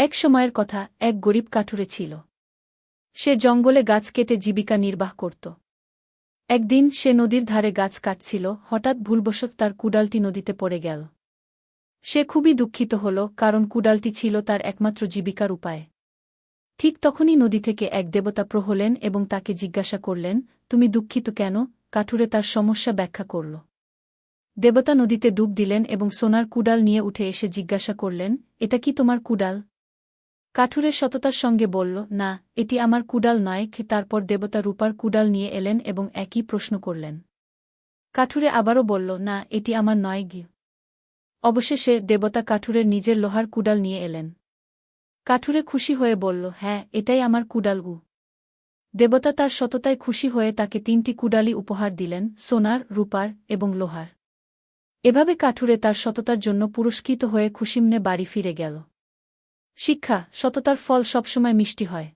এক সময়ের কথা এক গরিব কাঠুরে ছিল। সে জঙ্গলে গাছ কেটে জীবিকা নির্বাহ করত। একদিন সে নদীর ধারে গাছ কাটছিল, হঠাৎ ভুলবশত তার কুডালটি নদীতে পড়ে গেল। সে খুবই দুঃখিত হল, কারণ কুডালটি ছিল তার একমাত্র জীবিকার উপায়। ঠিক তখনই নদী থেকে এক দেবতা প্রহলেন এবং তাকে জিজ্ঞাসা করলেন, তুমি দুঃখিত কেন? কাঠুরে তার সমস্যা ব্যাখ্যা করল। দেবতা নদীতে ডুব দিলেন এবং সোনার কুডাল নিয়ে উঠে এসে জিজ্ঞাসা করলেন, এটা কি তোমার কুডাল? কাঠুরে সততার সঙ্গে বলল, না, এটি আমার কুডাল নয়। তারপর দেবতা রূপার কুডাল নিয়ে এলেন এবং একই প্রশ্ন করলেন। কাঠুরে আবারও বলল, না, এটি আমার নয় গি অবশেষে দেবতা কাঠুরের নিজের লোহার কুডাল নিয়ে এলেন। কাঠুরে খুশি হয়ে বলল হ্যাঁ এটাই আমার কুডাল গু। দেবতা তার সততায় খুশি হয়ে তাকে তিনটি কুডালি উপহার দিলেন, সোনার, রূপার এবং লোহার। এভাবে কাঠুরে তার সততার জন্য পুরস্কৃত হয়ে খুশিমনে বাড়ি ফিরে গেল। শিক্ষা সততার ফল সবসময় মিষ্টি হয়।